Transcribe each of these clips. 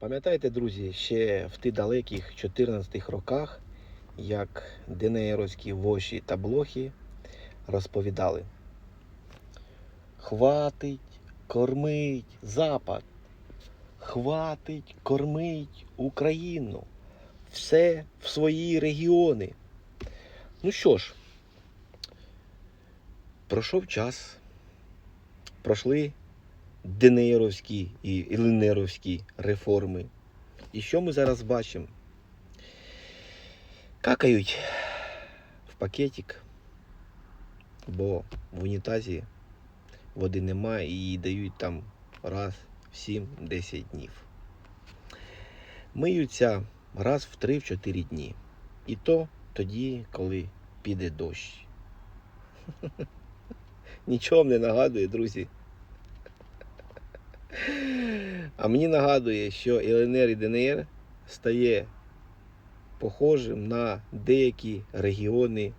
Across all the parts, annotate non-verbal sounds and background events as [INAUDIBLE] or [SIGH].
Пам'ятаєте, друзі, ще в ті далеких 14-х роках, як ДНРовські воші та блохи розповідали. Хватить кормить Запад. Хватить кормить Україну. Все в свої регіони. Ну що ж, пройшов час. Пройшли ДНРовські і ЛНРовські реформи. І що ми зараз бачимо? Какають в пакетик, бо в унітазі води немає і її дають там раз в 7-10 днів. Миються раз в 3-4 дні. І то тоді, коли піде дощ. [LAUGHS] Нічого не нагадує, друзі. А мені нагадує, що ЛНР і ДНР стає похожим на деякі регіони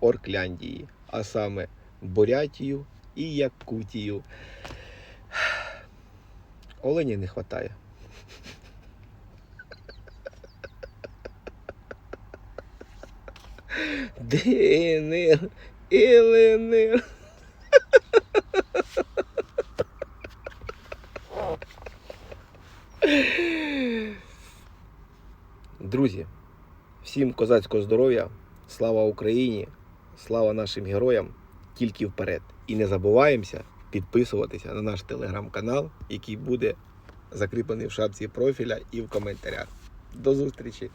Оркляндії, а саме Бурятію і Якутію. Оленя не вистачає. ДНР, ЛНР. Друзі, всім козацького здоров'я, слава Україні, слава нашим героям, тільки вперед. І не забуваємося підписуватися на наш телеграм-канал, який буде закріплений в шапці профіля і в коментарях. До зустрічі!